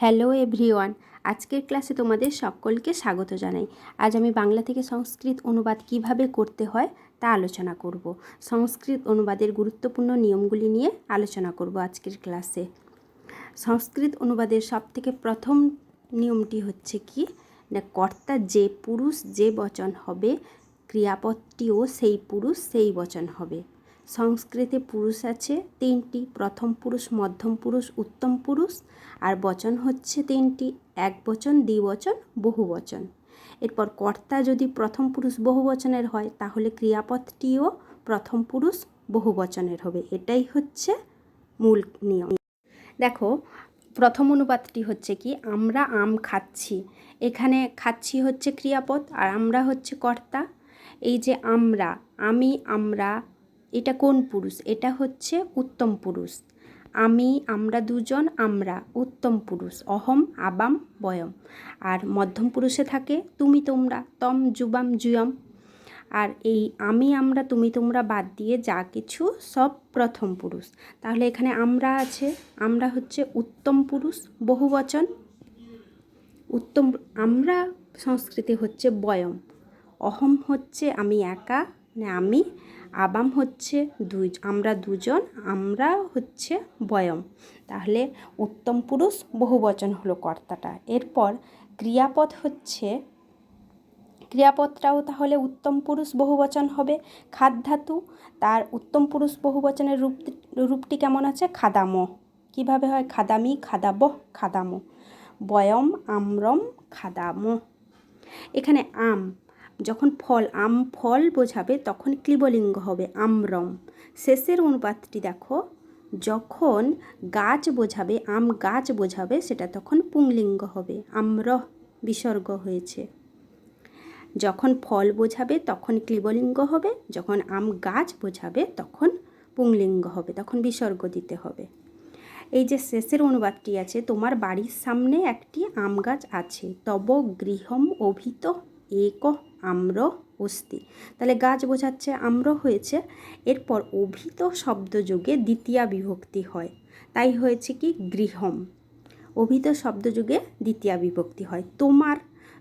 Hello everyone, আজকের ক্লাসে তোমাদের সকলকে স্বাগত জানাই। আজ আমি বাংলা থেকে সংস্কৃত অনুবাদ কীভাবে করতে হয় তা আলোচনা করব। সংস্কৃত অনুবাদের গুরুত্বপূর্ণ নিয়মগুলি নিয়ে আলোচনা করব আজকের ক্লাসে। সংস্কৃত অনুবাদের সবথেকে প্রথম নিয়মটি হচ্ছে কি? না, কর্তা যে পুরুষ যে বচন হবে, ক্রিয়াপদটিও সেই পুরুষ সেই বচন হবে। সংস্কৃতে পুরুষ আছে, তিনটি। প্রথম পুরুষ, মধ্যম পুরুষ, উত্তম পুরুষ। আর বচন হচ্ছে তিনটি, এক বচন, দ্বিবচন, বহু বচন। এরপর কর্তা যদি প্রথম পুরুষ, বহু বচনের হয়, তাহলে ক্রিয়াপদটিও প্রথম পুরুষ, বহু বচনের হবে। এটাই হচ্ছে মূল নিয়ম। দেখো, প্রথম অনুপাতটি হচ্ছে কি, আমরা আম খাচ্ছি। এখানে খাচ্ছি হচ্ছে ক্রিয়াপদ, আর আমরা হচ্ছে কর্তা। এই যে আমরা, আমি, আমরা এটা কোন পুরুষ? এটা হচ্ছে উত্তম পুরুষ। আমি, আমরা দুজন, আমরা, উত্তম পুরুষ, অহম, আবাম, বয়ম। আর মধ্যম পুরুষে থাকে, তুমি তোমরা, তম, যুবাম জুয়ম আর এই আমি, আমরা, তুমি তোমরা বাদ দিয়ে যা কিছু, সব প্রথম পুরুষ। তাহলে এখানে আমরা আছে, আমরা হচ্ছে উত্তম পুরুষ বহু বচন উত্তম, আমরা সংস্কৃতি হচ্ছে বয়ম। অহম হচ্ছে আমি একা মানে আমি, আবাম হচ্ছে দুই, আমরা দুজন, আমরা হচ্ছে বয়ম। তাহলে উত্তম পুরুষ বহু বচন হলো কর্তাটা। এরপর ক্রিয়াপদ হচ্ছে, ক্রিয়াপদটাও তাহলে উত্তম পুরুষ বহুবচন হবে। খাদ ধাতু তার উত্তম পুরুষ বহুবচনের রূপ, রূপটি কেমন আছে? খাদাম। কীভাবে হয়? খাদামি খাদাব খাদাম। বয়ম, আমরম, খাদাম। এখানে আম যখন ফল, আম ফল বোঝাবে তখন ক্লিবলিঙ্গ হবে, আমরম। শেষের অনুপাতটি দেখো, যখন গাছ বোঝাবে, আম গাছ বোঝাবে, সেটা তখন পুংলিঙ্গ হবে, আম্র বিসর্গ হয়েছে। যখন ফল বোঝাবে তখন ক্লিবলিঙ্গ হবে, যখন আম গাছ বোঝাবে তখন পুংলিঙ্গ হবে, তখন বিসর্গ দিতে হবে। এই যে শেষের অনুবাদটি আছে, তোমার বাড়ির সামনে একটি আম গাছ আছে, তব গৃহম অভিত এক আম্র অস্তি তাহলে গাছ বোঝাচ্ছে আম্র হয়েছে, এরপর অভিত শব্দযোগে দ্বিতীয়া বিভক্তি হয়। তাই হয়েছে কি? গৃহম। অভিত শব্দযুগে দ্বিতীয়া বিভক্তি হয়। তোমার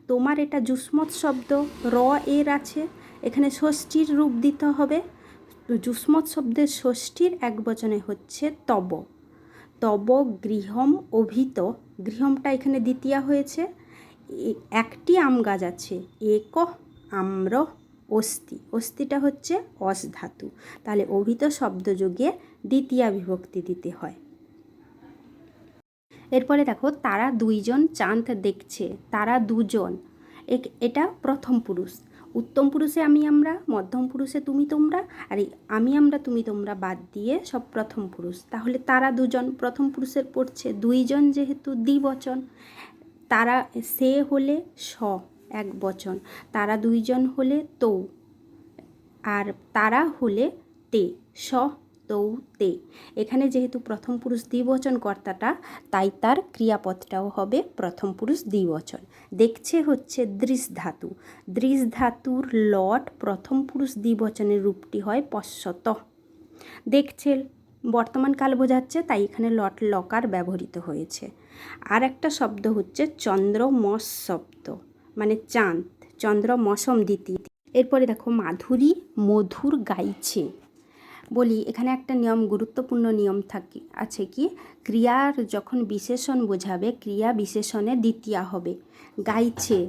তোমার এটা জুসমত শব্দ, র এর আছে, এখানে ষষ্ঠীর রূপ দিতে হবে। জুসমত শব্দের ষষ্ঠীর এক বচনে হচ্ছে তব। তব, গৃহম, অভিত। গৃহমটা এখানে দ্বিতীয়া হয়েছে। একটি আম গাছ আছে এক আম্র অস্থি। অস্থিটা হচ্ছে অস ধাতু। তাহলে অভিত শব্দযোগে দ্বিতীয়া বিভক্তি দিতে হয়। এরপরে দেখো, তারা দুইজন চাঁদ দেখছে, তারা দুজন। এটা প্রথম পুরুষ। উত্তম পুরুষে আমি আমরা, মধ্যম পুরুষে তুমি তোমরা, আর আমি আমরা, তুমি তোমরা বাদ দিয়ে সব প্রথম পুরুষ। তাহলে তারা দুজন, প্রথম পুরুষের পড়ছে দুইজন যেহেতু দ্বিবচন, তারা সে হলে স। এক বচন। তারা দুইজন হলে তৌ, আর তারা হলে তে, স, তৌ, তে। এখানে যেহেতু প্রথম পুরুষ দ্বিবচন কর্তাটা, তাই তার ক্রিয়াপদটাও হবে প্রথম পুরুষ দ্বিবচন। দেখছে হচ্ছে দৃশ ধাতু। দৃশ ধাতুর লট প্রথম পুরুষ দ্বিবচনের রূপটি হয় পশ্চত। দেখছে, বর্তমান কাল বোঝাচ্ছে, তাই এখানে লট লকার ব্যবহৃত হয়েছে। আর একটা শব্দ হচ্ছে চন্দ্র মস শব্দ। মানে চাঁদ, চন্দ্র মসম দিতি। এরপরে দেখো মাধুরী মধুর গাইছে। বলি, এখানে একটা নিয়ম, গুরুত্বপূর্ণ নিয়ম থাকে, আছে কি? ক্রিয়ার যখন বিশেষণ বোঝাবে, ক্রিয়া বিশেষণে দ্বিতীয়া হবে। গাইছে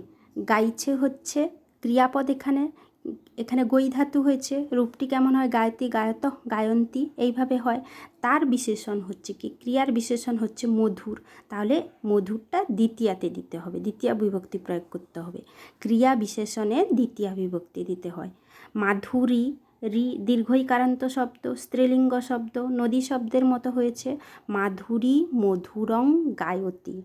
গাইছে হচ্ছে ক্রিয়াপদ এখানে এখানে গই ধাতু হয়েছে, রূপটি কেমন হয় গায়তি গায়ত, গায়ন্তী, এইভাবে হয়। তার বিশেষণ হচ্ছে কি? ক্রিয়ার বিশেষণ হচ্ছে মধুর। তাহলে মধুরটা দ্বিতীয়াতে দিতে হবে, দ্বিতীয় বিভক্তি প্রয়োগ করতে হবে। ক্রিয়া বিশেষণে দ্বিতীয় বিভক্তি দিতে হয়। মাধুরী, রি, দীর্ঘইকারান্ত শব্দ, স্ত্রীলিঙ্গ শব্দ, নদী শব্দের মতো হয়েছে। মাধুরী, মধুরং, গায়তী।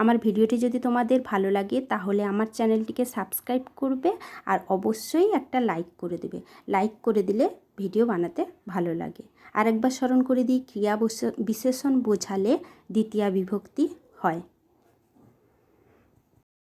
আমার ভিডিওটি যদি তোমাদের ভালো লাগে, তাহলে আমার চ্যানেলটিকে সাবস্ক্রাইব করবে আর অবশ্যই একটা লাইক করে দেবে। লাইক করে দিলে ভিডিও বানাতে ভালো লাগে। আরেকবার স্মরণ করে দিই, ক্রিয়া বিশেষণ বোঝালে দ্বিতীয়া বিভক্তি হয়।